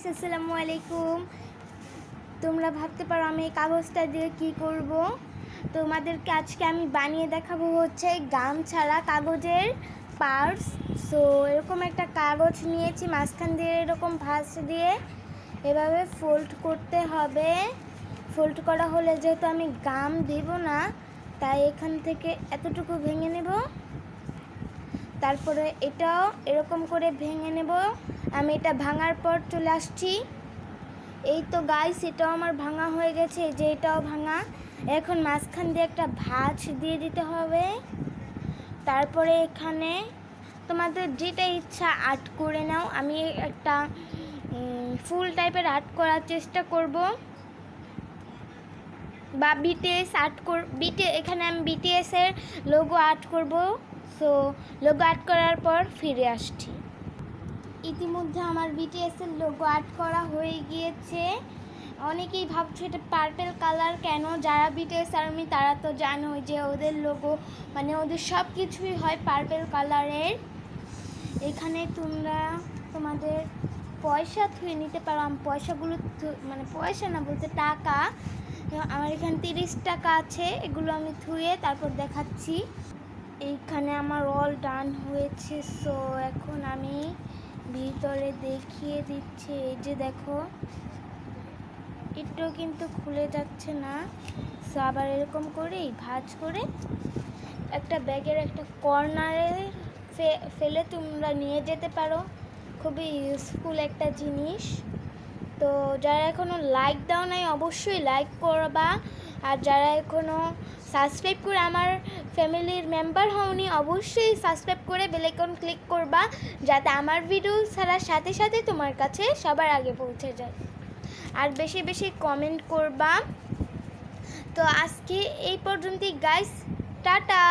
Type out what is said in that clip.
Guys আসসালামু আলাইকুম। তোমরা ভাবতে পারো আমি এই কাগজটা দিয়ে কি করব। তোমাদেরকে আজকে আমি বানিয়ে দেখাবো হচ্ছে গাম ছাড়া কাগজের পার্স সো এরকম একটা কাগজ নিয়েছি, মাঝখান দিয়ে এরকম ভাঁজ দিয়ে এভাবে ফোল্ড করতে হবে। ফোল্ড করা হলে যেহেতু আমি গাম দেব না, তাই এখান থেকে এতটুকু ভেঙে নেব। তারপরে এটাও এরকম করে ভেঙে নেব। আমি এটা ভাঙার পর চলে আসছি। এই তো গাইস এটাও আমার ভাঙা হয়ে গেছে যে এটাও ভাঙা। এখন মাঝখান দিয়ে একটা ভাঁজ দিয়ে দিতে হবে। তারপরে এখানে তোমাদের যেটা ইচ্ছা আর্ট করে নাও। আমি একটা ফুল টাইপের আর্ট করার চেষ্টা করব। বা বিটিএস আর্ট কর বিটি এখানে আমি বিটিএস এর লোগো আর্ট করব। সো লোগো আর্ট করার পর ফিরে আসছি। ইতিমধ্যে আমার বিটিএস এর লোগো আর্ট করা হয়ে গিয়েছে। অনেকেই ভাবছে এটা পার্পেল কালার কেন? যারা বিটিএস আর্মি তারা তো জানো যে ওদের লোগো মানে ওদের সব কিছুই হয় পার্পেল কালারের এখানে তোমরা তোমাদের পয়সা থুয়ে নিতে পারো। আমি পয়সাগুলো মানে পয়সা না, বলতে টাকা। আমার এখানে তিরিশ টাকা আছে, এগুলো আমি থুয়ে তারপর দেখাচ্ছি। এইখানে আমার অল ডান হয়েছে সো এখন আমি ভিতরে দেখিয়ে দিচ্ছে। এই যে দেখো, এটাও কিন্তু খুলে যাচ্ছে না। সো আবার এরকম করেই ভাজ করে একটা ব্যাগের একটা কর্নারে ফেলে তোমরা নিয়ে যেতে পারো। খুবই ইউজফুল একটা জিনিস। তো যারা এখনও লাইক দাও নাই, অবশ্যই লাইক করবা। আর যারা এখনও সাবস্ক্রাইব করে আমার ফ্যামিলির মেম্বার হওনি, অবশ্যই সাবস্ক্রাইব করে বেলাইকন ক্লিক করবা, যাতে আমার ভিডিও ছাড়ার সাথে সাথে তোমার কাছে সবার আগে পৌঁছে যায়। আর বেশি বেশি কমেন্ট করবা। তো আজকে এই পর্যন্তই গাইস টাটা!